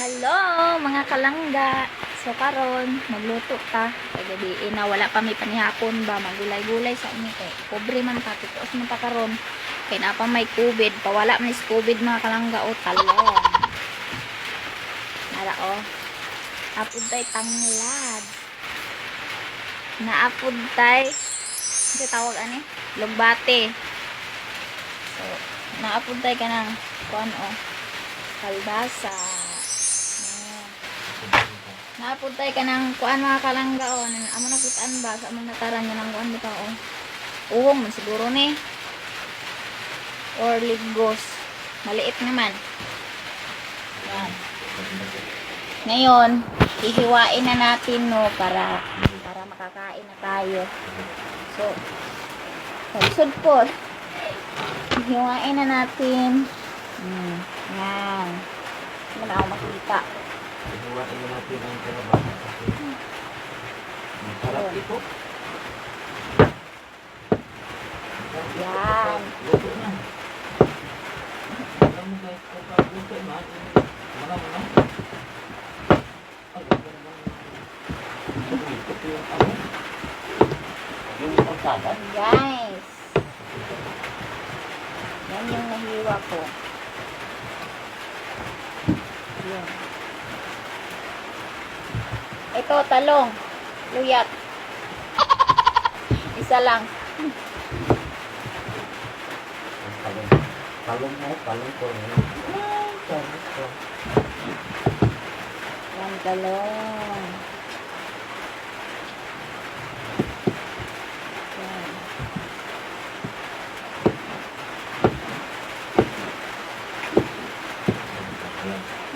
Hello, mga kalangga. So karon magluto ta. Kay gabi na wala pa may panihapon ba magulay-gulay sa inyo kay pobre man ta tutos man ta karon. Kay na pa may COVID, pawala man is COVID mga kalangga o talong. Nara o. Apod tay tanglad. Naapod tay. Ano tawag ani? Lugbate. So, naapod tay ka ng kuan o. Kalbasa. Napuntay ka ng kuan mga kalangga o. Amo nakitaan ba sa among nataran niya ng kuan bitaw o. Uwong man siguro ni. Or ligos. Maliit naman. Yan. Ngayon, hihiwain na natin no para para makakain na tayo. So, palisod po. Hihiwain na natin. Hmm. Yan. Hindi na ako makita. Ibuwain na natin ang kalabasan kasi masarap ito. Yan. Luto na. Alam mo guys, kapag luto maasin. Wala mo na. Ay, ito naman. Ito yung ano. Yung pagsada. Guys. Yan yung nahiwa ko. Yan. Ito, talong. Luyat. Isa lang. Talong. Talong mo, talong ko. Talong ko. Yan, talong.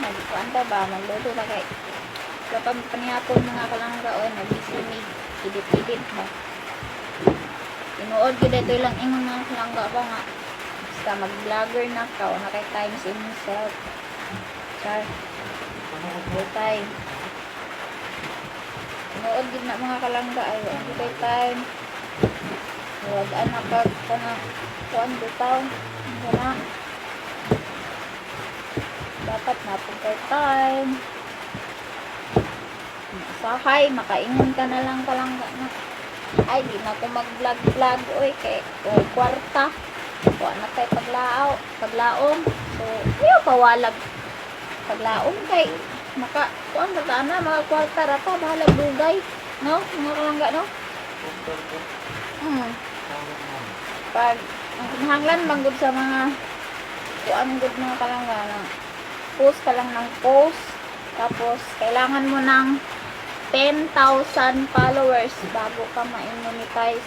Magkuan ba ba? Magluto ba kay? Kapag panihapon mga kalangga o, nabisimig. Idit-idit ba? Tinuod ko dito lang ingon mga kalangga ba nga. Basta mag-vlogger na ka o nakay times in yourself. Char, time. Tinuod gid na mga kalangga ay ano kay time. Huwag anak pag kana kuan bitaw. Na? dapat napugay time. Usahay, makaingon ka na lang kalangga na. Ay, di na ako mag-vlog-vlog, oy, kay oy, kwarta. Kuha na tayo paglaaw, paglaom. So, ayaw pawalag. Paglaom kay, maka, kuha na ta na, mga kwarta rata, bahalag dugay. No? Mga kalangga, no? Hmm. Pag, ang kinahanglan, manggod sa mga, kuha good mga kalangga, no? post ka lang ng post. Tapos, kailangan mo ng 10,000 followers bago ka ma-monetize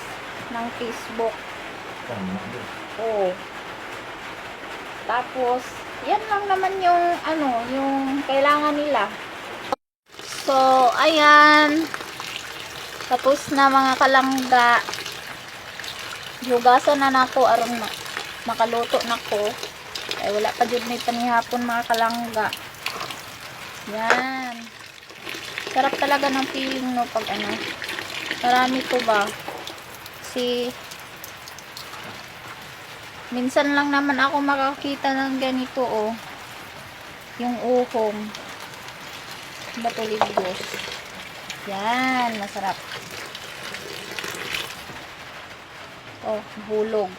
ng Facebook. Oo. Tapos, yan lang naman yung, ano, yung kailangan nila. So, ayan. Tapos na mga kalangga. Hugasan na nako aron ma makaluto nako. Ay, wala pa dyan may panihapon mga kalangga. Yan. Sarap talaga ng feeling no pag ano. Marami to ba? Si minsan lang naman ako makakita ng ganito oh. Yung uhong. Batuligos. Yan, masarap. Oh, hulog.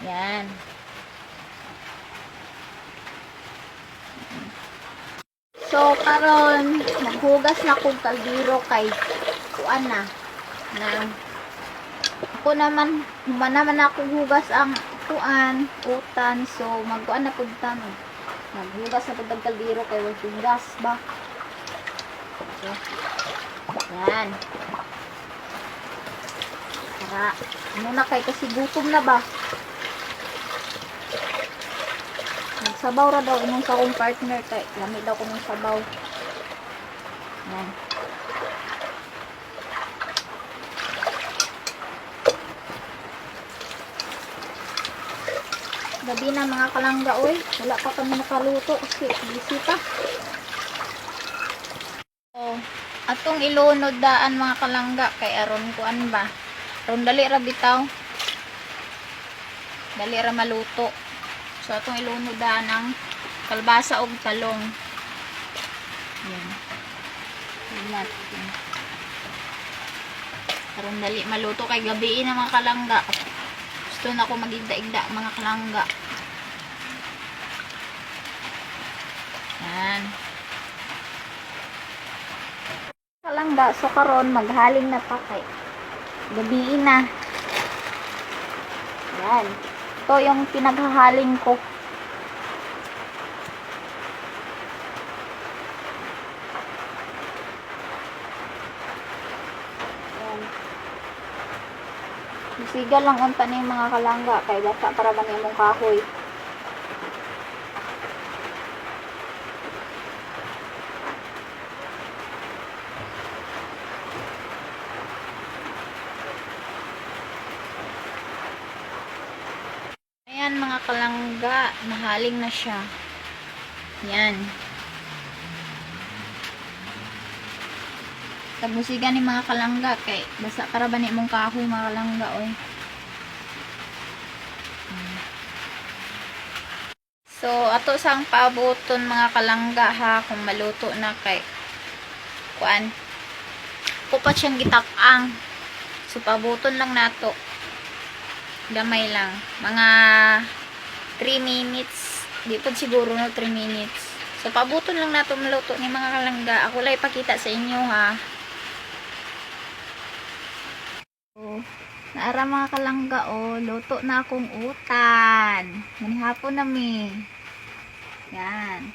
Yan. So, karon maghugas na kong kaldero kay kuan na. Na, ako naman, human naman ako hugas ang kuan, utan. So, magkuan na pud ta mag maghugas na pud ang kaldero kay wala yung gas ba. So, yan. Tara, ano na kay kasi gutom na ba? Nagsabaw ra daw nung sa akong partner kay lamig daw ko ng sabaw. Yan. Gabi na mga kalangga oy. Wala pa kami nakaluto kasi busy pa. Oh, atong ilunod daan mga kalangga kay aron kuan ba. Aron dali ra bitaw. Dali ra maluto. So, atong ilunod ng kalbasa og talong. Yan. Yan natin. Karon dali maluto kay gabi na mga kalangga. Gusto na ako magigda-igda mga kalangga. Yan. Kalangga, so karon maghaling na pa kay gabi na. Yan. Ito yung pinaghahaling ko. Yan. Bisigal lang na yung mga kalangga kay basta para ba niya mong kahoy. Ayan mga kalangga, nahaling na siya. Yan. Tabusigan ni mga kalangga kay basta para ba ni mong kahoy mga kalangga oy. So ato sang paaboton mga kalangga ha kung maluto na kay kuan. Kupat siyang gitak-ang. So paaboton lang nato gamay lang. Mga 3 minutes. Di po siguro no 3 minutes. So, pabuton lang nato maluto ni mga kalangga. Ako lang ipakita sa inyo ha. So, naara mga kalangga oh. Luto na akong utan. Manihapon na mi. Yan.